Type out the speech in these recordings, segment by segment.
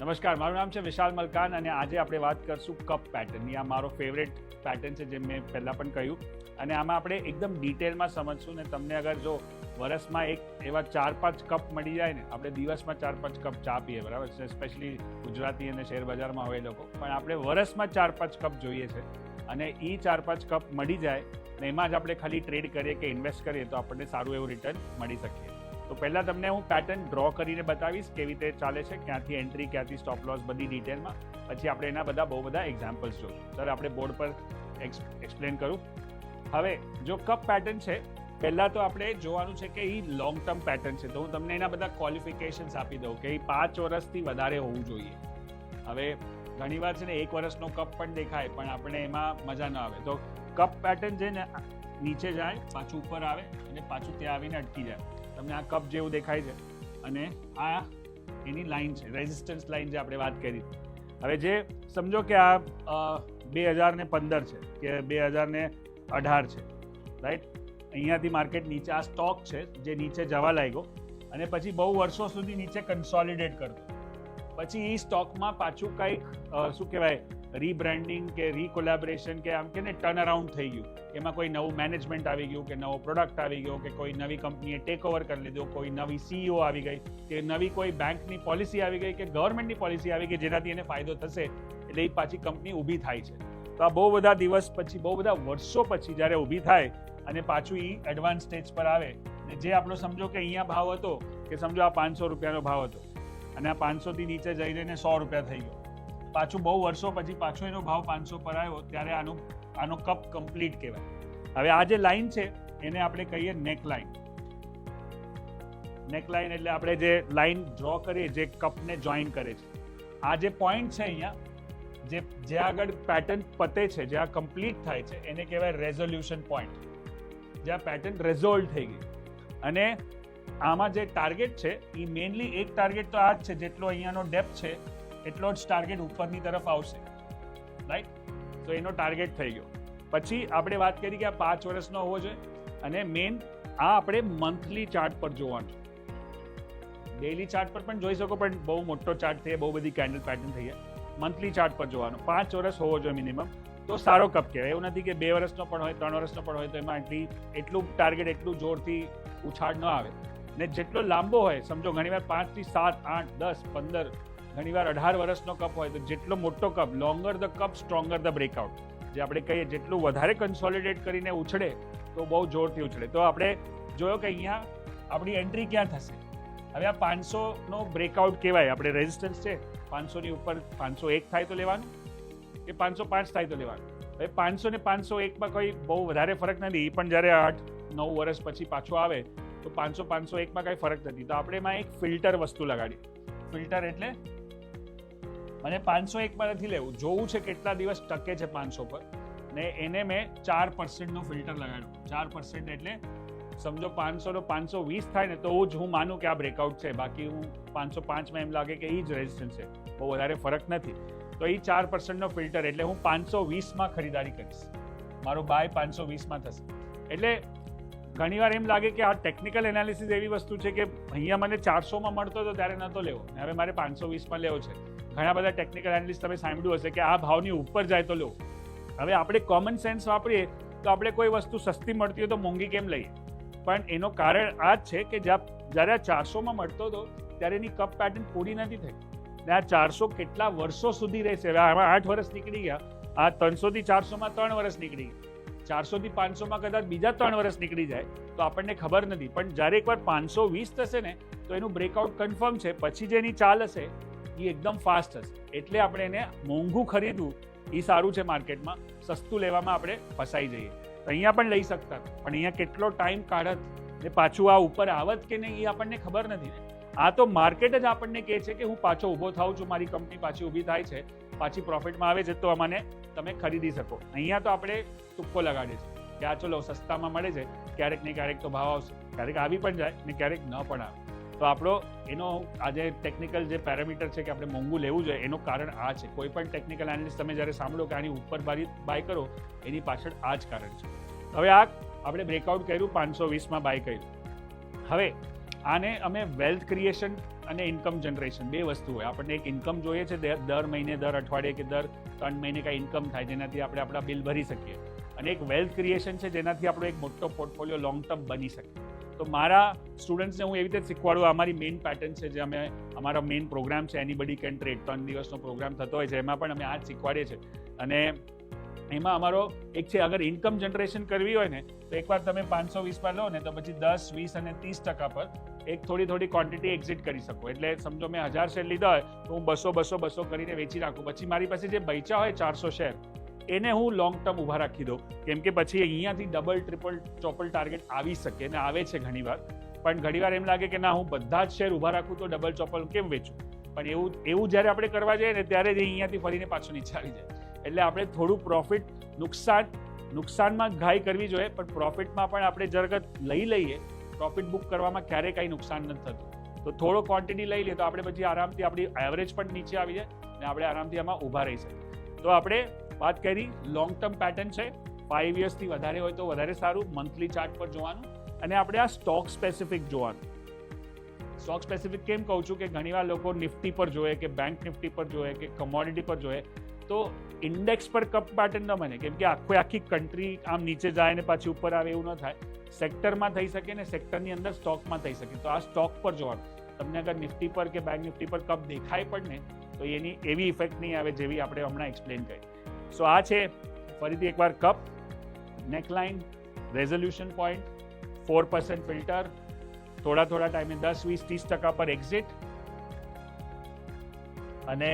નમસ્કાર, મારું નામ છે વિશાલ મલકાન અને આજે આપણે વાત કરશું કપ પેટર્નની આ મારો ફેવરેટ પેટર્ન છે જે મેં પહેલાં પણ કહ્યું. અને આમાં આપણે એકદમ ડિટેલમાં સમજશું ને તમને અગર જો વરસમાં એક એવા ચાર પાંચ કપ મળી જાય ને, આપણે દિવસમાં ચાર પાંચ કપ ચા પીએ, બરાબર છે? સ્પેશિયલી ગુજરાતી અને શેર બજારમાં હોય લોકો. પણ આપણે વરસમાં ચાર પાંચ કપ જોઈએ છે અને એ ચાર પાંચ કપ મળી જાય ને, એમાં જ આપણે ખાલી ટ્રેડ કરીએ કે ઇન્વેસ્ટ કરીએ તો આપણને સારું એવું રિટર્ન મળી શકીએ તો પહેલાં તમને હું પેટર્ન ડ્રો કરીને બતાવીશ કેવી રીતે ચાલે છે, ક્યાંથી એન્ટ્રી ક્યાંથી સ્ટોપ લોસ બધી ડિટેલમાં પછી આપણે એના બધા બહુ બધા એક્ઝામ્પલ્સ જોશું. સર, આપણે બોર્ડ પર એક્સપ્લેન કરું. હવે, જો કપ પેટર્ન છે, પહેલાં તો આપણે જોવાનું છે કે એ લોંગ ટર્મ પેટર્ન છે. તો હું તમને એના બધા ક્વોલિફિકેશન્સ આપી દઉં કે એ પાંચ વર્ષથી વધારે હોવું જોઈએ. હવે ઘણીવાર છે ને એક વર્ષનો કપ પણ દેખાય, પણ આપણે એમાં મજા ન આવે. તો કપ પેટર્ન છે ને, નીચે જાય, પાછું ઉપર આવે, અને પાછું ત્યાં આવીને અટકી જાય. તમને આ કપ જેવું દેખાય છે. અને આ એની લાઈન છે રેઝિસ્ટન્સ લાઈન જે આપણે વાત કરી. હવે જે સમજો કે આ બે હજાર ને પંદર છે, કે બે હજાર ને અઢાર છે રાઈટ અહીંયાથી માર્કેટ નીચે આ સ્ટોક છે, જે નીચે જવા લાગ્યો. અને પછી બહુ વર્ષો સુધી નીચે કન્સોલિડેટ કરતો. પછી એ સ્ટોકમાં પાછું કંઈક શું કહેવાય રીબ્રાન્ડિંગ કે રીકોલેબરેશન કે આમ કે ને ટર્ન અરાઉન્ડ થઈ ગયું. એમાં કોઈ નવું મેનેજમેન્ટ આવી ગયું કે નવો પ્રોડક્ટ આવી ગયો કે કોઈ નવી કંપનીએ ટેક ઓવર કરી લીધો, કોઈ નવી સીઈઓ આવી ગઈ, કે નવી કોઈ બેંકની પોલિસી આવી ગઈ કે ગવર્મેન્ટની પોલિસી આવી ગઈ જેનાથી એને ફાયદો થશે, એટલે એ પાછી કંપની ઊભી થાય છે. તો આ બહુ બધા દિવસ પછી, બહુ બધા વર્ષો પછી જ્યારે ઊભી થાય અને પાછું એ એડવાન્સ સ્ટેજ પર આવે જે આપણો સમજો કે અહીંયા ભાવ હતો, કે સમજો આ પાંચસો રૂપિયાનો ભાવ હતો અને આ પાંચસોથી નીચે જઈને એને સો રૂપિયા થઈ ગયો. પાછું બહુ વર્ષો પછી પાછો એનો ભાવ પાંચસો પર આવ્યો, ત્યારે આનો આનો કપ કમ્પ્લીટ કહેવાય. હવે આ જે લાઈન છે, એને આપણે કહીએ નેક લાઈન નેક લાઈન એટલે આપણે જે લાઈન ડ્રો કરીએ, જે કપને જોઈન કરે છે. આ જે પોઈન્ટ છે અહીંયા, જે જે આગળ પેટર્ન પતે છે, જે આ કમ્પ્લીટ થાય છે, એને કહેવાય રેઝોલ્યુશન પોઈન્ટ જે આ પેટર્ન રેઝોલ્વ થઈ ગઈ. અને આમાં જે ટાર્ગેટ છે એ મેઇનલી એક ટાર્ગેટ તો આ જ છે, જેટલો અહીંયાનો ડેપ્થ છે, એટલો જ ટાર્ગેટ ઉપરની તરફ આવશે. રાઈટ તો એનો ટાર્ગેટ થઈ ગયો. પછી આપણે વાત કરી કે આ પાંચ વર્ષનો હોવો જોઈએ. અને મેઇન આ આપણે મંથલી ચાર્ટ પર જોવાનું ડેલી ચાર્ટ પર પણ જોઈ શકો, પણ બહુ મોટો ચાર્ટ થઈ બહુ બધી કેન્ડલ પેટર્ન થઈ મંથલી ચાર્ટ પર જોવાનું. પાંચ વર્ષ હોવો જોઈએ મિનિમમ તો સારો કપ કહેવાય. એવું નથી કે બે વર્ષનો પણ હોય, ત્રણ વર્ષનો પણ હોય, તો એમાં એટલી, એટલું ટાર્ગેટ એટલું જોરથી ઉછાળ ન આવે. ને જેટલો લાંબો હોય, સમજો, ઘણીવાર પાંચથી સાત, આઠ, દસ, પંદર, ઘણીવાર અઢાર વર્ષનો કપ હોય તો જેટલો મોટો cup longer the cup stronger the breakout જે આપણે કહીએ, જેટલું વધારે કન્સોલિડેટ કરીને ઉછળે, તો બહુ જોરથી ઉછળે. તો આપણે જોયો કે અહીંયા આપણી એન્ટ્રી ક્યાં થશે? હવે આ પાંચસોનો બ્રેકઆઉટ કહેવાય. આપણે રેઝિસ્ટન્સ છે પાંચસોની ઉપર પાંચસો એક થાય તો લેવાનું, કે પાંચસો પાંચ થાય તો લેવાનું. હવે પાંચસો ને પાંચસો એકમાં કોઈ બહુ વધારે ફરક નથી. એ પણ જ્યારે આઠ નવ વર્ષ પછી પાછો આવે તો પાંચસો પાંચસો એકમાં કાંઈ ફરક નથી. તો આપણે એમાં એક ફિલ્ટર વસ્તુ લગાડી. ફિલ્ટર એટલે મને પાંચસો એકમાં નથી લેવું. જોવું છે કેટલા દિવસ ટકે છે પાંચસો પર. ને એને મેં ચાર પર્સન્ટનું ફિલ્ટર લગાડ્યું. ચાર પર્સન્ટ એટલે સમજો પાંચસોનો પાંચસો વીસ થાય ને તો જ હું માનું કે આ બ્રેકઆઉટ છે. બાકી હું પાંચસો પાંચમાં એમ લાગે કે એ જ રેઝિસ્ટન્સ છે. બહુ વધારે ફરક નથી. તો એ ચાર પર્સન્ટનો ફિલ્ટર એટલે હું પાંચસો વીસમાં ખરીદારી કરીશ. મારો બાય પાંચસો વીસમાં થશે. એટલે ઘણીવાર એમ લાગે કે આ ટેકનિકલ એનાલિસિસ એવી વસ્તુ છે કે અહીંયા મને ચારસોમાં મળતો હતો ત્યારે નહોતો લેવો. હવે મારે પાંચસો વીસમાં લેવો છે. ઘણા બધા ટેકનિકલ એનાલિસ્ટ તમે સાંભળ્યું હશે કે આ ભાવની ઉપર જાય તો લો હવે આપણે કોમન સેન્સ વાપરીએ તો આપણે કોઈ વસ્તુ સસ્તી મળતી હોય તો મોંઘી કેમ લઈએ? પણ એનો કારણ આ જ છે કે જ્યાં, જ્યારે આ ચારસોમાં મળતો હતો ત્યારે એની કપ પેટર્ન પૂરી નથી થઈ. ને આ ચારસો કેટલા વર્ષો સુધી રહેશે? આમાં આઠ વર્ષ નીકળી ગયા. આ ત્રણસોથી ચારસોમાં ત્રણ વર્ષ નીકળી ગયા. ચારસોથી પાંચસોમાં કદાચ બીજા ત્રણ વર્ષ નીકળી જાય, તો આપણને ખબર નથી. પણ જ્યારે એકવાર પાંચસો વીસ થશે ને, તો એનું બ્રેકઆઉટ કન્ફર્મ છે. પછી જે એની ચાલ હશે, એ એકદમ ફાસ્ટ હશે. એટલે આપણે એને મોંઘું ખરીદવું, એ સારું છે માર્કેટમાં. સસ્તું લેવામાં આપણે ફસાઈ જઈએ. તો અહીંયા પણ લઈ શકતા. પણ અહીંયા કેટલો ટાઈમ કાઢત ને પાછું આ ઉપર આવત કે નહીં, એ આપણને ખબર નથી. આ તો માર્કેટ જ આપણને કહે છે કે હું પાછો ઊભો થાઉં છું, મારી કંપની પાછી ઊભી થાય છે. પાછી પ્રોફિટમાં આવે છે, તો મને તમે ખરીદી શકો. અહીંયા તો આપણે તુક્કો લગાડીએ છીએ. કે આ ચલો સસ્તામાં મળે છે, ક્યારેક ને ક્યારેક તો ભાવ આવશે. ક્યારેક આવી પણ જાય ને ક્યારેક ન પણ આવે. તો આપણો એનો આજે ટેકનિકલ જે પેરામીટર છે કે આપણે મોંઘું લેવું જોઈએ, એનું કારણ આ છે. કોઈ પણ ટેકનિકલ એનાલિસ્ટ તમે જ્યારે સાંભળો કે આની ઉપર ભારી બાય કરો, એની પાછળ આ જ કારણ છે. હવે આ આપણે બ્રેકઆઉટ કર્યું, પાંચસો વીસમાં બાય કર્યું. હવે આને અમે વેલ્થ ક્રિએશન અને ઇન્કમ જનરેશન બે વસ્તુ હોય. આપણને એક ઇન્કમ જોઈએ છે દર મહિને, દર અઠવાડિયે કે દર ત્રણ મહિને કાંઈ ઇન્કમ થાય, જેનાથી આપણે આપણા બિલ ભરી શકીએ. અને એક વેલ્થ ક્રિએશન છે જેનાથી આપણો એક મોટો પોર્ટફોલિયો લોંગ ટર્મ બની શકે. તો મારા સ્ટુડન્ટ્સને હું એવી રીતે શીખવાડું અમારી મેઇન પેટર્ન છે જે અમે, અમારો મેઇન પ્રોગ્રામ છે એની બડી કેન ટ્રેડ ત્રણ દિવસનો પ્રોગ્રામ થતો હોય છે, એમાં પણ અમે આ શીખવાડીએ છીએ. અને એમાં અમારો એક છે, અગર ઇન્કમ જનરેશન કરવી હોય ને, તો એકવાર તમે પાંચસો વીસમાં લો ને, તો પછી દસ, વીસ અને ત્રીસ ટકા પર એક થોડી થોડી ક્વોન્ટિટી એક્ઝિટ કરી શકો. એટલે સમજો મેં હજાર શેર લીધા હોય, તો હું બસો બસો બસો કરીને વેચી રાખું. પછી મારી પાસે જે બૈચા હોય ચારસો શેર એને હું લોંગ ટર્મ ઊભા રાખી દઉં. કેમ કે પછી અહીંયાથી ડબલ ટ્રિપલ ચોપલ ટાર્ગેટ આવી શકે અને આવે છે ઘણીવાર. પણ ઘણીવાર એમ લાગે કે ના, હું બધા જ શેર ઊભા રાખું તો ડબલ ચોપલ કેમ વેચું? પણ એવું એવું જ્યારે આપણે કરવા જઈએ ને, ત્યારે જ અહીંયાથી ફરીને પાછું નીચે આવી જાય. એટલે આપણે થોડું પ્રોફિટ નુકસાન, નુકસાનમાં ઘાઈ કરવી જોઈએ, પણ પ્રોફિટમાં પણ આપણે જરગત લઈ લઈએ પ્રોફિટ બુક કરવામાં ક્યારેય કાંઈ નુકસાન નથી થતું. તો થોડો ક્વોન્ટિટી લઈ લઈએ તો આપણે પછી આરામથી આપણી એવરેજ પણ નીચે આવી જાય અને આપણે આરામથી આમાં ઊભા રહી શકીએ. તો આપણે વાત કરી લોંગ ટર્મ પેટર્ન છે. ફાઇવ યર્સથી વધારે હોય તો વધારે સારું મંથલી ચાર્ટ પર જોવાનું. અને આપણે આ સ્ટોક સ્પેસિફિક જોવાનું. સ્ટોક સ્પેસિફિક કેમ કહું છું કે ઘણીવાર લોકો નિફ્ટી પર જોઈએ કે બેંક નિફ્ટી પર જોઈએ કે કમોડિટી પર જોઈએ તો ઇન્ડેક્સ પર કપ પેટર્ન ન બને, કેમ કે આખો આખી કન્ટ્રી આમ નીચે જાય ને પાછી ઉપર આવે એવું ન થાય. સેક્ટરમાં થઈ શકે ને સેક્ટરની અંદર સ્ટોકમાં થઈ શકે. તો આ સ્ટોક પર જોવાનું તમને અગર નિફ્ટી પર કે બેંક નિફ્ટી પર કપ દેખાય પણ ને, તો એની એવી ઇફેક્ટ નહીં આવે જેવી આપણે હમણાં એક્સપ્લેન કરી. સો આ છે ફરીથી એકવાર cup neckline resolution point four percent filter થોડા થોડા ટાઈમે દસ વીસ ત્રીસ ટકા પર એક્ઝિટ અને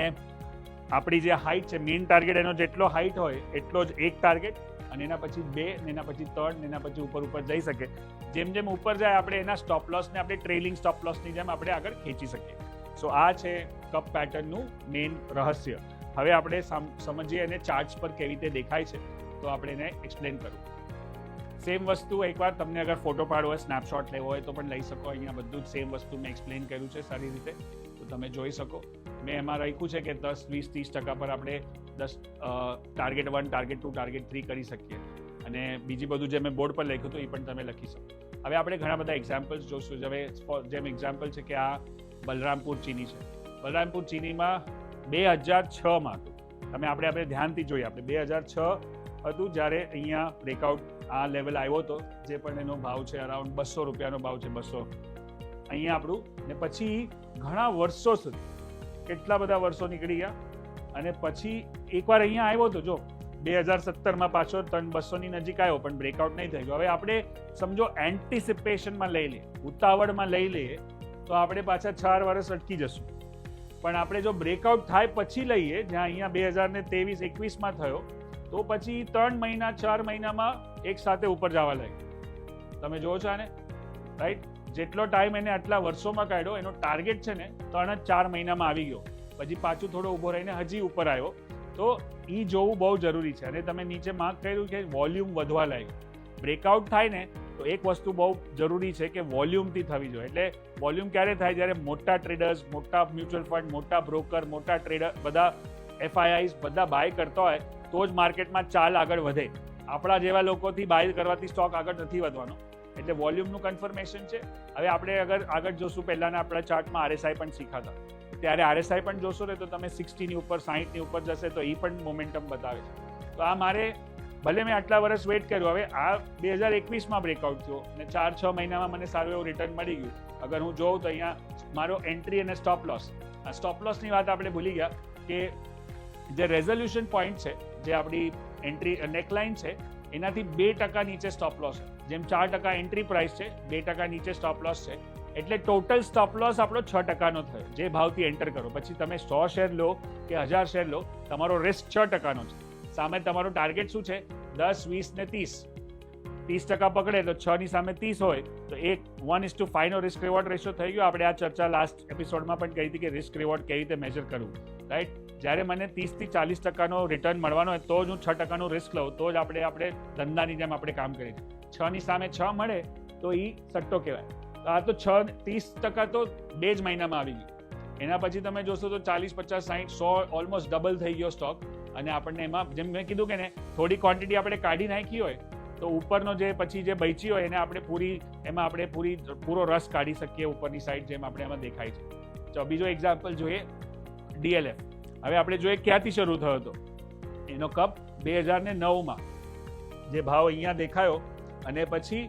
આપણી જે હાઇટ છે મેઇન ટાર્ગેટ એનો જેટલો હાઇટ હોય, એટલો જ એક ટાર્ગેટ અને એના પછી બે, ને એના પછી ત્રણ ને એના પછી ઉપર ઉપર જઈ શકે. જેમ જેમ ઉપર જાય, આપણે એના સ્ટોપ લોસને આપણે ટ્રેલિંગ સ્ટોપ લોસની જેમ આપણે આગળ ખેંચી શકીએ. સો આ છે કપ પેટર્નનું મેઇન રહસ્ય. હવે આપણે સમ- સમજીએ એને ચાર્ટ્સ પર કેવી રીતે દેખાય છે, તો આપણે એને એક્સપ્લેન કરું. સેમ વસ્તુ એકવાર તમને અગર ફોટો પાડવો હોય સ્નેપશોટ લેવો હોય, તો પણ લઈ શકો. અહીંયા બધું જ સેમ વસ્તુ મેં એક્સપ્લેન કર્યું છે સારી રીતે. તો તમે જોઈ શકો. મેં એમાં રાખ્યું છે કે દસ, વીસ, ત્રીસ ટકા પર આપણે દસ target one target two target three કરી શકીએ. અને બીજી બધું જે મેં બોર્ડ પર લખ્યું હતું એ પણ તમે લખી શકો. હવે આપણે ઘણા બધા એક્ઝામ્પલ્સ જોશું. હવે જેમ એક્ઝામ્પલ છે કે આ બલરામપુર ચીની છે. બલરામપુર ચીનીમાં બે હજાર છમાં હતું. તમે આપણે આપણે ધ્યાનથી જોઈએ આપણે. બે હજાર છ હતું જ્યારે અહીંયા બ્રેકઆઉટ આ લેવલ આવ્યો હતો. જે પણ એનો ભાવ છે અરાઉન્ડ બસો રૂપિયાનો ભાવ છે બસો. અહીંયા આપણું ને પછી ઘણા વર્ષો સુધી કેટલા બધા વર્ષો નીકળી ગયા? અને પછી એકવાર અહીંયા આવ્યો હતો જો, બે હજાર સત્તરમાં પાછો ત્રણ બસોની નજીક આવ્યો, પણ બ્રેકઆઉટ નહીં થઈ ગયો. હવે આપણે સમજો એન્ટિસિપેશનમાં લઈ લઈએ, ઉતાવળમાં લઈ લઈએ, તો આપણે પાછા ચાર વર્ષ અટકી જશું. પણ આપણે જો બ્રેકઆઉટ થાય પછી લઈએ, જ્યાં અહીંયા બે હજાર ને ત્રેવીસ, એકવીસમાં થયો, તો પછી ત્રણ મહિના, ચાર મહિનામાં એક સાથે ઉપર જવા લાગ્યું. તમે જોવો છો આને? રાઈટ જેટલો ટાઈમ એને આટલા વર્ષોમાં કાઢ્યો, એનો ટાર્ગેટ છે ને ત્રણ જ ચાર મહિનામાં આવી ગયો. પછી પાછું થોડો ઊભો રહીને હજી ઉપર આવ્યો. તો એ જોવું બહુ જરૂરી છે. અને તમે નીચે માર્ક કર્યું કે વોલ્યુમ વધવા લાગ્યું. બ્રેકઆઉટ થાય ને, તો એક વસ્તુ બહુ જરૂરી છે કે વોલ્યુમથી થવી જોઈએ. એટલે વોલ્યુમ ક્યારે થાય? જ્યારે મોટા ટ્રેડર્સ મોટા મ્યુચ્યુઅલ ફંડ મોટા બ્રોકર મોટા ટ્રેડર બધા એફઆઈઆઈસ બધા બાય કરતા હોય, તો જ માર્કેટમાં ચાલ આગળ વધે. આપણા જેવા લોકોથી બાય કરવાથી સ્ટોક આગળ નથી વધવાનો. એટલે વોલ્યુમનું કન્ફર્મેશન છે. હવે આપણે અગર, આગળ જોશું, પહેલાના આપણા ચાર્ટમાં આરએસઆઈ પણ શીખાતા. ત્યારે આરએસઆઈ પણ જોશો ને તો તમે સિક્સટીની ઉપર સાહીઠની ઉપર જશે તો એ પણ મોમેન્ટમ બતાવે છે. તો આ મારે, ભલે મેં આટલા વર્ષ વેઇટ કર્યું, હવે આ બે હજાર એકવીસમાં બ્રેકઆઉટ થયો અને ચાર, છ મહિનામાં મને સારું એવું રિટર્ન મળી ગયું. અગર હું જોઉં તો અહીંયા મારો એન્ટ્રી અને સ્ટોપ લોસ આ સ્ટોપ લોસની વાત આપણે ભૂલી ગયા કે જે રેઝોલ્યુશન પોઈન્ટ છે, જે આપણી એન્ટ્રી નેકલાઇન છે, એનાથી બે ટકા નીચે સ્ટોપ લોસ છે. જેમ ચાર ટકા એન્ટ્રી પ્રાઇસ છે, બે ટકા નીચે સ્ટોપ લોસ છે. એટલે ટોટલ સ્ટોપ લોસ આપણો છ ટકાનો થયો. જે ભાવથી એન્ટર કરો. પછી તમે સો શેર લો કે હજાર શેર લો, તમારો રિસ્ક છ ટકાનો છે. સામે તમારો ટાર્ગેટ શું છે? દસ, વીસ ને ત્રીસ. ત્રીસ ટકા પકડે તો છ ની સામે ત્રીસ હોય, તો એક વન ઇસ ટુ ફાઈવનો રિસ્ક રિવોર્ડ રેશિયો થઈ ગયો. આપણે આ ચર્ચા લાસ્ટ એપિસોડમાં પણ કહી હતી કે રિસ્ક રિવોર્ડ કેવી રીતે મેજર કરવું. રાઈટ જ્યારે મને ત્રીસથી ચાલીસ ટકાનો રિટર્ન મળવાનો હોય, તો જ હું છ ટકાનું રિસ્ક લઉં. તો જ આપણે આપણે ધંધાની જેમ આપણે કામ કરીએ છીએ. છ ની સામે છ મળે તો એ સટ્ટો કહેવાય. આ તો છ, ત્રીસ ટકા તો બે જ મહિનામાં આવી ગયું. એના પછી તમે જોશો તો ચાલીસ, પચાસ સાહીઠ સો ઓલમોસ્ટ ડબલ થઈ ગયો સ્ટોક અને આપણને એમાં, જેમ મેં કીધું કે ને, થોડી ક્વોન્ટિટી આપણે કાઢી નાખી હોય, તો ઉપરનો જે પછી જે બચી હોય એને આપણે પૂરી, એમાં આપણે પૂરી, પૂરો રસ કાઢી શકીએ ઉપરની સાઈડ જેમ આપણે એમાં દેખાય છે. તો બીજો એક્ઝામ્પલ જોઈએ. ડીએલએફ હવે આપણે જોઈએ ક્યાંથી શરૂ થયો હતો. એનો કપ બે હજાર ને નવમાં. જે ભાવ અહીંયા દેખાયો અને પછી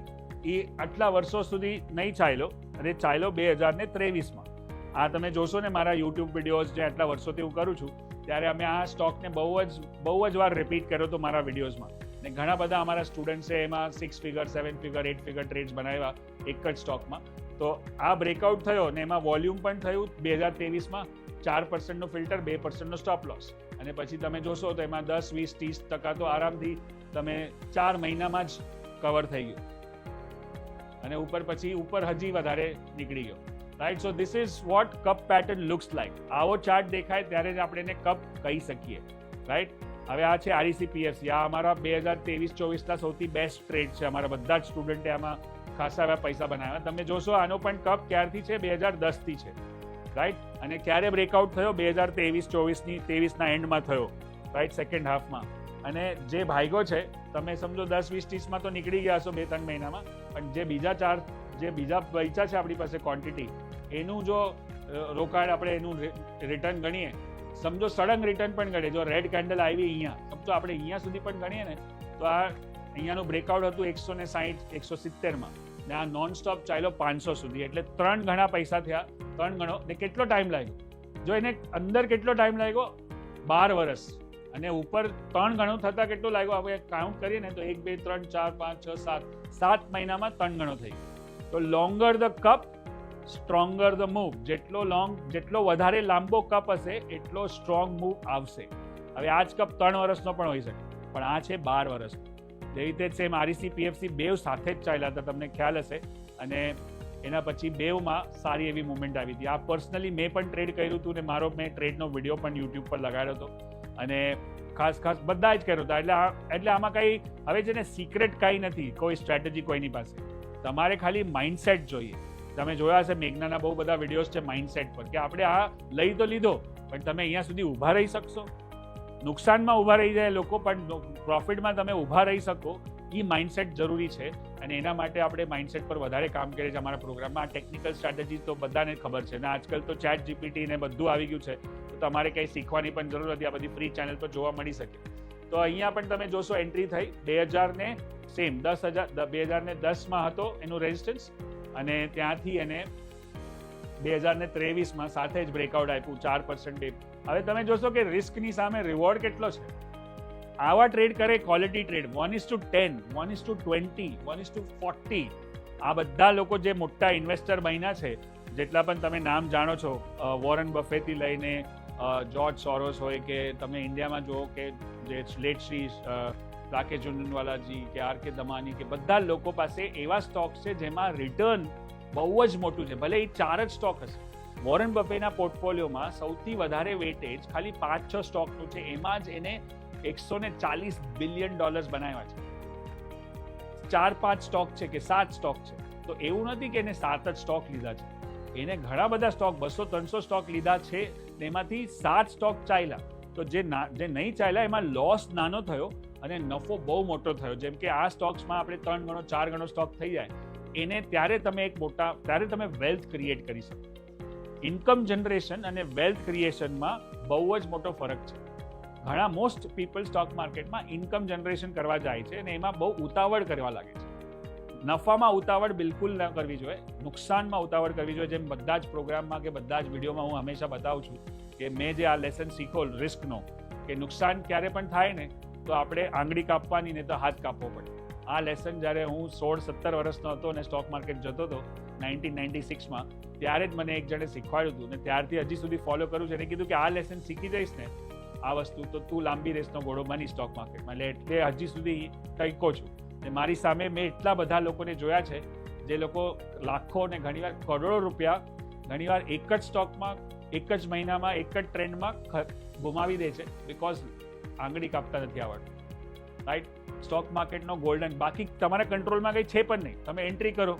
એ આટલા વર્ષો સુધી નહીં ચાલ્યો અને ચાલ્યો બે હજાર ને ત્રેવીસમાં. આ તમે જોશો ને મારા યુટ્યુબ વિડીયોઝ જે આટલા વર્ષોથી હું કરું છું, ત્યારે અમે આ સ્ટોકને બહુ જ બહુ જ વાર રિપીટ કર્યો હતો મારા વિડીયોઝમાં ને ઘણા બધા અમારા સ્ટુડન્ટ્સે એમાં six figure seven figure eight figure trades બનાવ્યા એક જ સ્ટોકમાં. તો આ બ્રેકઆઉટ થયો ને એમાં વોલ્યુમ પણ થયું બે હજાર ત્રેવીસમાં ચાર પર્સન્ટનું ફિલ્ટર બે પર્સન્ટનો સ્ટોપ લોસ અને પછી તમે જોશો તો એમાં દસ, વીસ, ત્રીસ ટકા તો આરામથી તમે ચાર મહિનામાં જ કવર થઈ ગયું. અને ઉપર પછી ઉપર હજી વધારે નીકળી ગયો. Right so this is what cup pattern looks like આવો ચાર્ટ દેખાય ત્યારે જ આપણે એને કપ કહી શકીએ. રાઈટ હવે આ છે આરઈસી પીએફસી આ અમારા બે હજાર ત્રેવીસ ચોવીસના સૌથી બેસ્ટ ટ્રેડ છે. અમારા બધા જ સ્ટુડન્ટે આમાં ખાસા એવા પૈસા બનાવ્યા. તમે જોશો આનો પણ કપ ક્યારથી છે? બે હજાર દસથી છે. રાઈટ અને ક્યારે બ્રેકઆઉટ થયો? બે હજાર ત્રેવીસ ચોવીસની, ત્રેવીસના એન્ડમાં થયો. રાઈટ સેકન્ડ હાફમાં અને જે ભાઈગો છે, તમે સમજો દસ, વીસ, ત્રીસમાં તો નીકળી ગયા છો બે, ત્રણ મહિનામાં, પણ જે બીજા ચાર, જે બીજા પૈસા છે આપણી પાસે ક્વોન્ટિટી એનું જો રોકાણ આપણે એનું રિટર્ન ગણીએ, સમજો સડંગ રિટર્ન પણ ગણીએ જો રેડ કેન્ડલ આવી અહીંયા તો આપણે અહીંયા સુધી પણ ગણીએ ને, તો આ અહીંયાનું બ્રેકઆઉટ હતું એકસો ને સાહીઠ એકસો સિત્તેરમાં, ને આ નોન સ્ટોપ ચાલ્યો પાંચસો સુધી, એટલે ત્રણ ઘણા પૈસા થયા, ત્રણ ગણો, ને કેટલો ટાઈમ લાગ્યો? જો એને અંદર કેટલો ટાઈમ લાગ્યો? બાર વર્ષ અને ઉપર ત્રણ ગણો થતા કેટલું લાગ્યો? આપણે કાઉન્ટ કરીએ ને તો એક, બે, ત્રણ, ચાર, પાંચ, છ, સાત. સાત મહિનામાં ત્રણ ગણો થઈ ગયો. તો longer the cup stronger the move જેટલો લોંગ જેટલો વધારે લાંબો કપ હશે, એટલો સ્ટ્રોંગ મૂવ આવશે. હવે આ જ કપ ત્રણ વર્ષનો પણ હોઈ શકે. પણ આ છે બાર વર્ષનો જે રીતે સેમ આરઈસી પીએફસી બેવ સાથે જ ચાલ્યા હતા, તમને ખ્યાલ હશે. અને એના પછી બેવમાં સારી એવી મુવમેન્ટ આવી હતી. આ પર્સનલી મેં પણ ટ્રેડ કર્યું હતું ને મારો, મેં ટ્રેડનો વીડિયો પણ યુટ્યુબ પર લગાડ્યો હતો. અને ખાસ ખાસ બધા જ કર્યો હતા એટલે એટલે આમાં કંઈ હવે છે ને સિક્રેટ કાંઈ નથી, કોઈ સ્ટ્રેટેજી કોઈની પાસે. તમારે ખાલી માઇન્ડસેટ જોઈએ. તમે જોયા હશે મેઘનાના બહુ બધા વિડીયોઝ છે માઇન્ડસેટ પર, કે આપણે આ લઈ તો લીધો, પણ તમે અહીંયા સુધી ઊભા રહી શકશો. નુકસાનમાં ઊભા રહી જાય લોકો, પણ પ્રોફિટમાં તમે ઊભા રહી શકો. એ માઇન્ડસેટ જરૂરી છે અને એના માટે આપણે માઇન્ડસેટ પર વધારે કામ કરીએ છીએ અમારા પ્રોગ્રામમાં આ ટેકનિકલ સ્ટ્રેટેજી તો બધાને ખબર છે. ને આજકાલ તો ચેટ જીપીટી ને બધું આવી ગયું છે. તમારે કંઈ શીખવાની પણ જરૂર નથી. આ બધી ફ્રી ચેનલ પર જોવા મળી શકે. તો અહીંયા પણ તમે જોશો એન્ટ્રી થઈ. બે હજારને સેમ દસ હજાર બે હજારને દસમાં હતો એનું રેઝિસ્ટન્સ અને ત્યાંથી એને બે હજારને ત્રેવીસમાં સાથે જ બ્રેકઆઉટ આપ્યું, ચાર પર્સન્ટ હવે તમે જોશો કે રિસ્કની સામે રિવોર્ડ કેટલો છે? આવા ટ્રેડ કરે quality trade one is two ten one is two twenty one is two forty આ બધા લોકો જે મોટા ઇન્વેસ્ટર બન્યા છે, જેટલા પણ તમે નામ જાણો છો વોરન બફેથી લઈને જોર્જ સોરોસ હોય કે તમે ઇન્ડિયામાં જુઓ કે જે લેટ શ્રી રાકેશ ઝુંઝુનવાલાજી કે આર કે દમાની કે બધા લોકો પાસે એવા સ્ટોક છે જેમાં રિટર્ન બહુ જ મોટું છે. ભલે એ ચાર જ સ્ટોક હશે. વોરન બફેના પોર્ટફોલિયોમાં સૌથી વધારે વેટેજ ખાલી પાંચ છ સ્ટોકનું છે. એમાં જ એને એકસો ને ચાલીસ બિલિયન ડોલર્સ બનાવ્યા છે. ચાર પાંચ સ્ટોક છે કે સાત સ્ટોક છે. તો એવું નથી કે એને સાત જ સ્ટોક લીધા છે. એને ઘણા બધા સ્ટોક બસો ત્રણસો સ્ટોક લીધા છે. તેમાંથી સાત સ્ટોક ચાલ્યા. તો જે ના જે નહીં ચાલ્યા, એમાં લોસ નાનો થયો અને નફો બહુ મોટો થયો. જેમ કે આ સ્ટોક્સમાં આપણે ત્રણ ગણો, ચાર ગણો સ્ટોક થઈ જાય. એને ત્યારે તમે એક મોટા ત્યારે તમે વેલ્થ ક્રિએટ કરી શકો. ઇન્કમ જનરેશન અને વેલ્થ ક્રિએશનમાં બહુ જ મોટો ફરક છે. ઘણા મોસ્ટ પીપલ સ્ટોક માર્કેટમાં ઇન્કમ જનરેશન કરવા જાય છે અને એમાં બહુ ઉતાવળ કરવા લાગે છે. નફામાં ઉતાવળ બિલકુલ ન કરવી જોઈએ. નુકસાનમાં ઉતાવળ કરવી જોઈએ. જેમ બધા જ પ્રોગ્રામમાં કે બધા જ વિડીયોમાં હું હંમેશા બતાવું છું કે મેં જે આ લેસન શીખો રિસ્કનો કે નુકસાન ક્યારે પણ થાય ને, તો આપણે આંગળી કાપવાની ને તો હાથ કાપવો પડે. આ લેસન જ્યારે હું સોળ સત્તર વર્ષનો હતો અને સ્ટોક માર્કેટ જતો હતો નાઇન્ટીન નાઇન્ટી સિક્સમાં ત્યારે જ મને એક જણે શીખવાડ્યું હતું ને ત્યારથી હજી સુધી ફોલો કરું છું. એને કીધું કે આ લેસન શીખી જઈશ ને, આ વસ્તુ તો તું લાંબી રેસનો ઘોડો બની સ્ટોક માર્કેટમાં એટલે એટલે હજી સુધી ટકો છું. ને મારી સામે મેં એટલા બધા લોકોને જોયા છે, જે લોકો લાખો અને ઘણીવાર કરોડો રૂપિયા ઘણીવાર એક જ સ્ટોકમાં, એક જ મહિનામાં, એક જ ટ્રેન્ડમાં ગુમાવી દે છે બિકોઝ આંગળી કાપતા નથી આવડતું. રાઈટ સ્ટોક માર્કેટનો ગોલ્ડન બાકી તમારા કંટ્રોલમાં કંઈ છે પણ નહીં. તમે એન્ટ્રી કરો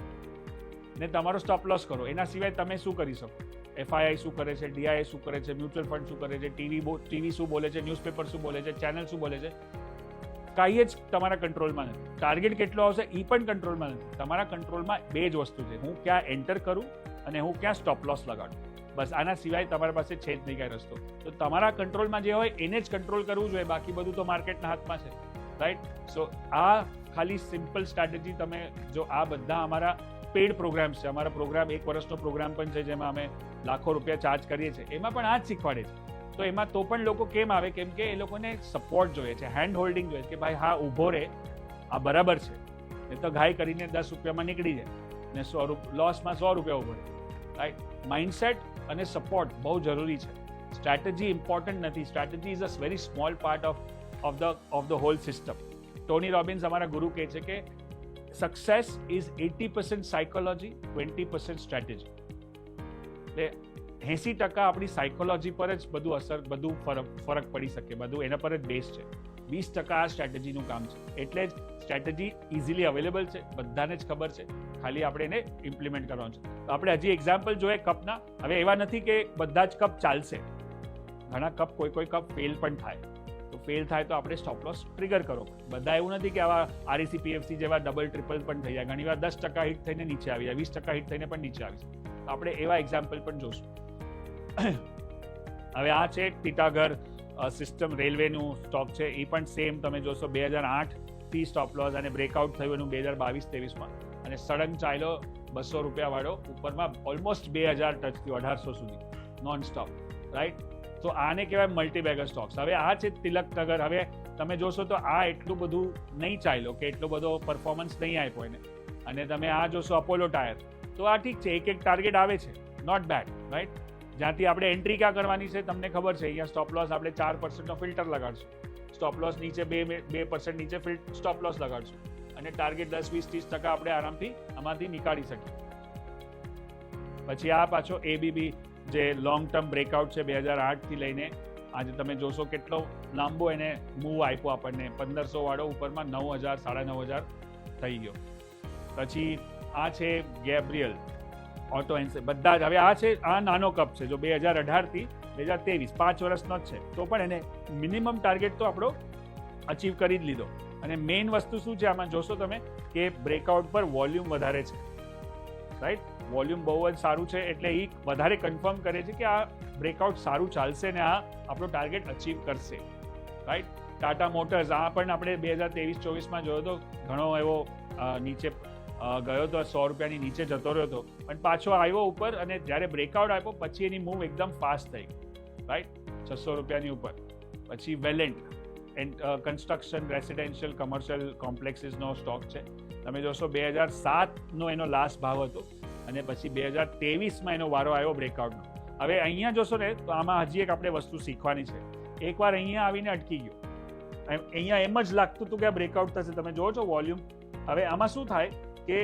ને તમારો સ્ટોપ લોસ કરો. એના સિવાય તમે શું કરી શકો? એફઆઈઆઈ શું કરે છે? ડીઆઈ શું કરે છે? મ્યુચ્યુઅલ ફંડ શું કરે છે? ટીવી ટીવી શું બોલે છે? ન્યૂઝપેપર શું બોલે છે? ચેનલ શું બોલે છે? કાંઈ જ તમારા કંટ્રોલમાં નથી. ટાર્ગેટ કેટલો આવશે એ પણ કંટ્રોલમાં નથી. તમારા કંટ્રોલમાં બે જ વસ્તુ છે. હું ક્યાં એન્ટર કરું અને હું ક્યાં સ્ટોપ લોસ લગાડું. બસ આના સિવાય તમારા પાસે છે જ નહીં કાંઈ રસ્તો. તો તમારા કંટ્રોલમાં જે હોય એને જ કંટ્રોલ કરવું જોઈએ. બાકી બધું તો માર્કેટના હાથમાં છે. રાઈટ સો આ ખાલી સિમ્પલ સ્ટ્રેટેજી તમે જો આ બધા અમારા પેડ પ્રોગ્રામ્સ છે. અમારા પ્રોગ્રામ એક વર્ષનો પ્રોગ્રામ પણ છે જેમાં અમે લાખો રૂપિયા ચાર્જ કરીએ છીએ. એમાં પણ આ જ શીખવાડે છે. તો એમાં તો પણ લોકો કેમ આવે? કેમ કે એ લોકોને સપોર્ટ જોઈએ છે હેન્ડ હોલ્ડિંગ જોઈએ કે ભાઈ હા, ઊભો રહે. આ બરાબર છે. એ તો ઘાય કરીને દસ રૂપિયામાં નીકળી જાય ને સો લોસમાં સો રૂપિયા ઊભો રહે. રાઈટ માઇન્ડસેટ અને સપોર્ટ બહુ જરૂરી છે. સ્ટ્રેટેજી ઇમ્પોર્ટન્ટ નથી. Strategy is a very small part of of the of the whole system Tony Robbins અમારા ગુરુ કહે છે કે success is eighty percent psychology twenty percent strategy એટલે એંસી ટકા આપણી સાયકોલોજી પર જ બધું અસર, બધું ફરક ફરક પડી શકે. બધું એના પર જ બેઝ છે. વીસ ટકા આ સ્ટ્રેટેજીનું કામ છે. એટલે જ સ્ટ્રેટેજી ઇઝીલી અવેલેબલ છે. બધાને જ ખબર છે. ખાલી આપણે એને ઇમ્પ્લિમેન્ટ કરવાનું છે. તો આપણે હજી એક્ઝામ્પલ જોઈએ કપના. હવે એવા નથી કે બધા જ કપ ચાલશે. ઘણા કપ, કોઈ કોઈ કપ ફેલ પણ થાય. તો ફેલ થાય તો આપણે સ્ટોપ લોસ ટ્રિગર કરો. બધા એવું નથી કે આવા આરઈસી પીએફસી જેવા ડબલ ટ્રિપલ પણ થઈ જાય ઘણીવાર દસ ટકા હિટ થઈને નીચે આવી જાય. વીસ ટકા હિટ થઈને પણ નીચે આવી જાય. આપણે એવા એક્ઝામ્પલ પણ જોશું. હવે આ છે ટીટાગર સિસ્ટમ રેલવેનું સ્ટોક છે. એ પણ સેમ તમે જોશો બે હજાર આઠથી સ્ટોપ લોસ અને બ્રેકઆઉટ થયું એનું બે હજાર બાવીસ, ત્રેવીસમાં. અને સડન ચાલ્યો બસો રૂપિયાવાળો ઉપરમાં ઓલમોસ્ટ બે હજાર ટચ થયો અઢારસો સુધી. નોન સ્ટોપ રાઈટ તો આને કહેવાય મલ્ટીબેગર સ્ટોક્સ હવે આ છે તિલકનગર હવે તમે જોશો તો આ એટલું બધું નહીં ચાલ્યો કે એટલો બધો પરફોર્મન્સ નહીં આપ્યો એને. અને તમે આ જોશો અપોલો ટાયર તો આ ઠીક છે એક એક ટાર્ગેટ આવે છે. નોટ બેડ રાઈટ જ્યાંથી આપણે એન્ટ્રી ક્યાં કરવાની છે, તમને ખબર છે, અહીંયા સ્ટોપ લોસ આપણે ચાર પર્સન્ટનો ફિલ્ટર લગાડશું. સ્ટોપ લોસ નીચે બે બે પર્સન્ટ નીચે સ્ટોપ લોસ લગાડશું. અને ટાર્ગેટ દસ, વીસ, ત્રીસ ટકા આપણે આરામથી આમાંથી નીકાળી શકીએ. પછી આ પાછો એબીબી જે લોંગ ટર્મ બ્રેકઆઉટ છે બે હજાર આઠથી લઈને, આજે તમે જોશો કેટલો લાંબો એને મૂવ આપ્યો આપણને. પંદરસો વાળો ઉપરમાં નવ હજાર, સાડા નવ હજાર થઈ ગયો. પછી આ છે ગેબ્રિયલ. ઓટો એન્સ બધા જ. હવે આ છે, આ નાનો કપ છે, જો બે હજાર અઢારથી બે હજાર ત્રેવીસ, પાંચ વર્ષનો જ છે. તો પણ એને મિનિમમ ટાર્ગેટ તો આપણો અચીવ કરી જ લીધો. અને મેઇન વસ્તુ શું છે, આમાં જોશો તમે, કે બ્રેકઆઉટ પર વોલ્યુમ વધારે છે. રાઈટ વોલ્યુમ બહુ જ સારું છે, એટલે એ વધારે કન્ફર્મ કરે છે કે આ બ્રેકઆઉટ સારું ચાલશે ને આ આપણો ટાર્ગેટ અચીવ કરશે. રાઈટ ટાટા મોટર્સ આ પણ આપણે બે હજાર ત્રેવીસ, ચોવીસમાં જોયો તો ઘણો એવો નીચે ગયો તો સો રૂપિયાની નીચે જતો રહ્યો હતો. પણ પાછો આવ્યો ઉપર અને જ્યારે બ્રેકઆઉટ આપ્યો, પછી એની મૂવ એકદમ ફાસ્ટ થઈ રાઈટ છસો રૂપિયાની ઉપર. પછી Valiant and construction residential commercial કોમ્પ્લેક્સીસનો stock છે. તમે જોશો બે હજાર સાતનો એનો લાસ્ટ ભાવ હતો અને પછી બે હજાર ત્રેવીસમાં એનો વારો આવ્યો બ્રેકઆઉટનો હવે અહીંયા જોશો ને, તો આમાં હજી એક આપણે વસ્તુ શીખવાની છે. એકવાર અહીંયા આવીને અટકી ગયો. અહીંયા એમ જ લાગતું હતું કે આ બ્રેકઆઉટ થશે. તમે જોવો છો વોલ્યુમ હવે આમાં શું થાય? કે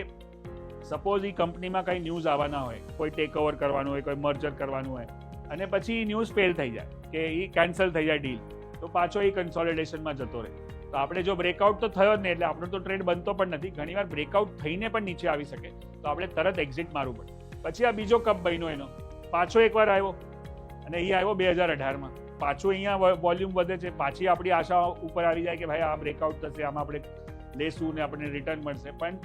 સપોઝ એ કંપનીમાં કંઈ ન્યૂઝ આવવાના હોય, કોઈ ટેક ઓવર કરવાનું હોય, કોઈ મર્જર કરવાનું હોય, અને પછી ન્યૂઝ ફેલ થઈ જાય, કે એ કેન્સલ થઈ જાય ડીલ તો પાછો એ કન્સોલિડેશનમાં જતો રહે. તો આપણે જો બ્રેકઆઉટ તો થયો જ નહીં, એટલે આપણો તો ટ્રેડ બનતો પણ નથી. ઘણીવાર બ્રેકઆઉટ થઈને પણ નીચે આવી શકે. તો આપણે તરત એક્ઝિટ મારવું પડે. પછી આ બીજો કપ બન્યો એનો. પાછો એકવાર આવ્યો, અને એ આવ્યો બે હજાર અઢારમાં. પાછું અહીંયા વોલ્યુમ વધે છે. પાછી આપણી આશા ઉપર આવી જાય કે ભાઈ આ બ્રેકઆઉટ થશે, આમાં આપણે લેશું ને આપણને રિટર્ન મળશે. પણ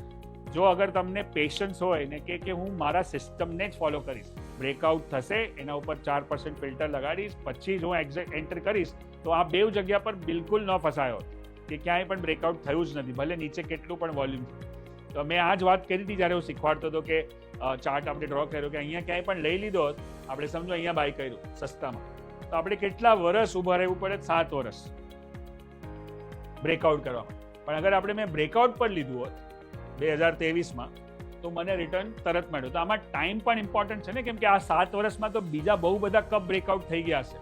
જો અગર તમને પેશન્સ હોય ને કે કે હું મારા સિસ્ટમને જ ફોલો કરીશ બ્રેકઆઉટ થશે, એના ઉપર ચાર પર્સન્ટ ફિલ્ટર લગાડીશ, પછી જ હું એક્ઝેક્ટ એન્ટર કરીશ, તો આ બેવ જગ્યા પર બિલકુલ ન ફસાયો. કે ક્યાંય પણ બ્રેકઆઉટ થયું જ નથી, ભલે નીચે કેટલું પણ વોલ્યુમ તો મેં આ જ વાત કરી હતી જ્યારે હું શીખવાડતો હતો કે ચાર્ટ આપણે ડ્રો કર્યો કે અહીંયા ક્યાંય પણ લઈ લીધો આપણે સમજો અહીંયા બાય કર્યું, સસ્તામાં. તો આપણે કેટલા વર્ષ ઊભા રહેવું પડે? સાત વર્ષ બ્રેકઆઉટ કરવા પણ અગર આપણે મેં બ્રેકઆઉટ પર લીધું હોત બે હજાર ત્રેવીસમાં તો મને રિટર્ન તરત મળ્યું. તો આમાં ટાઈમ પણ ઇમ્પોર્ટન્ટ છે ને? કેમ કે આ સાત વર્ષમાં તો બીજા બહુ બધા કપ બ્રેકઆઉટ થઈ ગયા છે.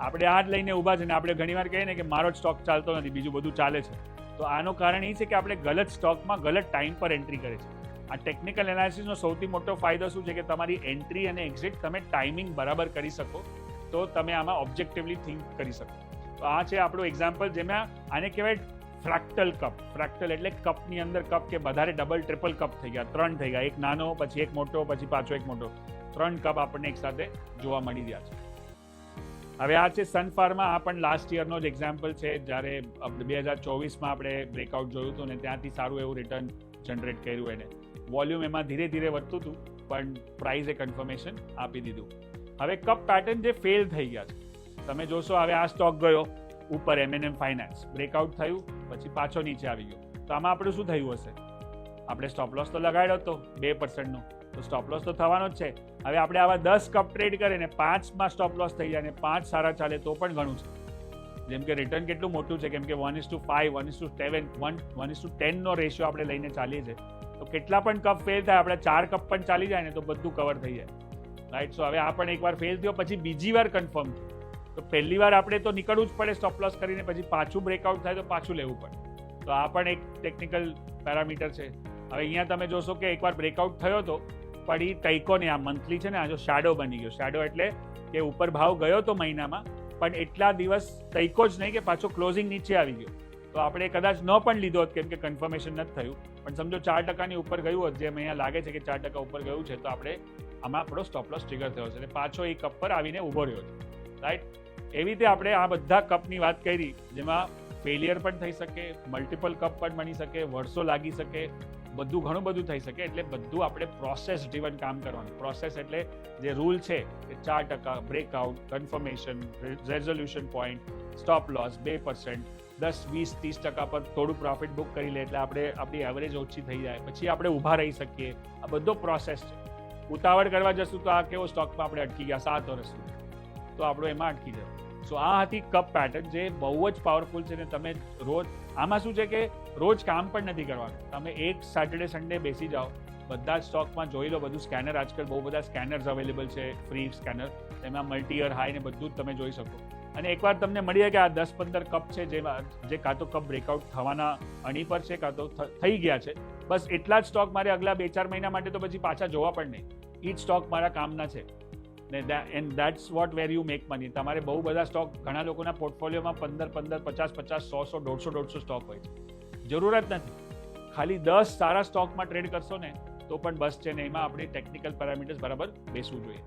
આપણે આ જ લઈને ઊભા છે ને આપણે ઘણીવાર કહીએ ને કે મારો જ સ્ટોક ચાલતો નથી, બીજું બધું ચાલે છે. તો આનું કારણ એ છે કે આપણે ગલત સ્ટોકમાં ગલત ટાઈમ પર એન્ટ્રી કરે છે. આ ટેકનિકલ એનાલિસિસનો સૌથી મોટો ફાયદો શું છે કે તમારી એન્ટ્રી અને એક્ઝિટ તમે ટાઈમિંગ બરાબર કરી શકો, તો તમે આમાં ઓબ્જેક્ટિવલી થિંક કરી શકો. તો આ છે આપણું એક્ઝામ્પલ જેમાં આને કહેવાય ફ્રેક્ટલ કપ. ફ્રેક્ટલ એટલે કપની અંદર કપ કે વધારે ડબલ ટ્રિપલ કપ થઈ ગયા. ત્રણ થઈ ગયા. એક નાનો, પછી એક મોટો, પછી પાછો એક મોટો. ત્રણ કપ આપણને એક સાથે જોવા મળી રહ્યા છે. હવે આ છે સન ફાર્મા આ પણ લાસ્ટ યરનો જ એક્ઝામ્પલ છે. જ્યારે બે હજાર ચોવીસમાં આપણે બ્રેકઆઉટ જોયું હતું ને ત્યાંથી સારું એવું રિટર્ન જનરેટ કર્યું એને. વોલ્યુમ એમાં ધીરે ધીરે વધતું હતું, પણ પ્રાઇઝે કન્ફર્મેશન આપી દીધું. હવે કપ પેટર્ન જે ફેલ થઈ ગયા છે. તમે જોશો, હવે આ સ્ટોક ગયો. ઉપર એમએનએમ ફાઇનાન્સ બ્રેકઆઉટ થયું, પછી પાછો નીચે આવી ગયો. તો આમાં આપણે શું થયું હશે? આપણે સ્ટોપ લોસ તો લગાડ્યો હતો બે પર્સન્ટનો તો સ્ટોપ લોસ તો થવાનો જ છે. હવે આપણે આવા દસ કપ ટ્રેડ કરીએ ને પાંચમાં સ્ટોપ લોસ થઈ જાય ને પાંચ સારા ચાલે તો પણ ઘણું છે. જેમ કે રિટર્ન કેટલું મોટું છે, કેમ કે one is two five one is two seven one one is two ટેનનો ratio આપણે લઈને ચાલીએ છીએ. તો કેટલા પણ કપ ફેલ થાય, આપણે ચાર કપ પણ ચાલી જાય ને તો બધું કવર થઈ જાય. રાઈટ સો હવે આ પણ એકવાર ફેલ થયો, પછી બીજી વાર કન્ફર્મ તો પહેલી વાર આપણે તો નીકળવું જ પડે સ્ટોપ લોસ કરીને, પછી પાછું બ્રેકઆઉટ થાય તો પાછું લેવું પડે. તો આ પણ એક ટેકનિકલ પેરામીટર છે. હવે અહીંયા તમે જોશો કે એકવાર બ્રેકઆઉટ થયો તો પણ એ ટૈકો ને આ મંથલી છે ને, આ જો શેડો બની ગયો. શેડો એટલે કે ઉપર ભાવ ગયો તો મહિનામાં, પણ એટલા દિવસ ટૈકો જ નહીં કે પાછો ક્લોઝિંગ નીચે આવી ગયો. તો આપણે કદાચ ન પણ લીધો હોત, કેમ કે કન્ફર્મેશન નથી થયું. પણ સમજો ચાર ટકાની ઉપર ગયું હોત, જેમ અહીંયા લાગે છે કે ચાર ટકા ઉપર ગયું છે, તો આપણે આમાં આપણો સ્ટોપ લોસ ટ્રિગર થયો છે. અને પાછો એ કપ પર આવીને ઊભો રહ્યો છે. રાઈટ એવી રીતે આપણે આ બધા કપની વાત કરી, જેમાં ફેલિયર પણ થઈ શકે મલ્ટિપલ કપ પણ બની શકે, વર્ષો લાગી શકે, બધું ઘણું બધું થઈ શકે, એટલે બધું આપણે પ્રોસેસ ડ્રીવન કામ કરવાનું. પ્રોસેસ એટલે જે રૂલ છે કે ચાર ટકા breakout confirmation resolution point stop loss બે પર્સન્ટ દસ, વીસ, ત્રીસ ટકા પર થોડું પ્રોફિટ બુક કરી લે, એટલે આપણે આપણી એવરેજ ઓછી થઈ જાય. પછી આપણે ઊભા રહી શકીએ. આ બધો પ્રોસેસ છે. ઉતાવળ કરવા જશું તો આ કેવો સ્ટોકમાં આપણે અટકી ગયા? સાત વર્ષ તો આપણો એમાં અટકી જાય. સો આ હતી કપ પેટર્ન જે બહુ જ પાવરફુલ છે ને તમે રોજ, આમાં શું છે કે રોજ કામ પણ નથી કરવાનું. તમે એક સેટરડે સન્ડે બેસી જાઓ, બધા જ સ્ટોકમાં જોઈ લો, બધું સ્કેનર આજકાલ બહુ બધા સ્કેનર્સ અવેલેબલ છે ફ્રી સ્કેનર તેમાં મલ્ટીયર હાઈ ને બધું જ તમે જોઈ શકો. અને એકવાર તમને મળી જાય કે આ દસ પંદર કપ છે જેમાં જે કાં તો કપ બ્રેકઆઉટ થવાના અણી પર છે, કાં તો થઈ ગયા છે. બસ એટલા જ સ્ટોક મારે અગલા બે ચાર મહિના માટે તો પછી પાછા જોવા પણ નહીં. એ જ સ્ટોક મારા કામના છે. ને and that's what where you make money તમારે બહુ બધા સ્ટોક ઘણા લોકોના પોર્ટફોલિયોમાં પંદર પંદર, પચાસ પચાસ, સો સો, દોઢસો દોઢસો સ્ટોક હોય. છે જરૂરત નથી. ખાલી દસ સારા સ્ટોકમાં ટ્રેડ કરશો ને, તો પણ બસ છે ને, એમાં આપણે ટેકનિકલ પેરામીટર્સ બરાબર બેસવું જોઈએ.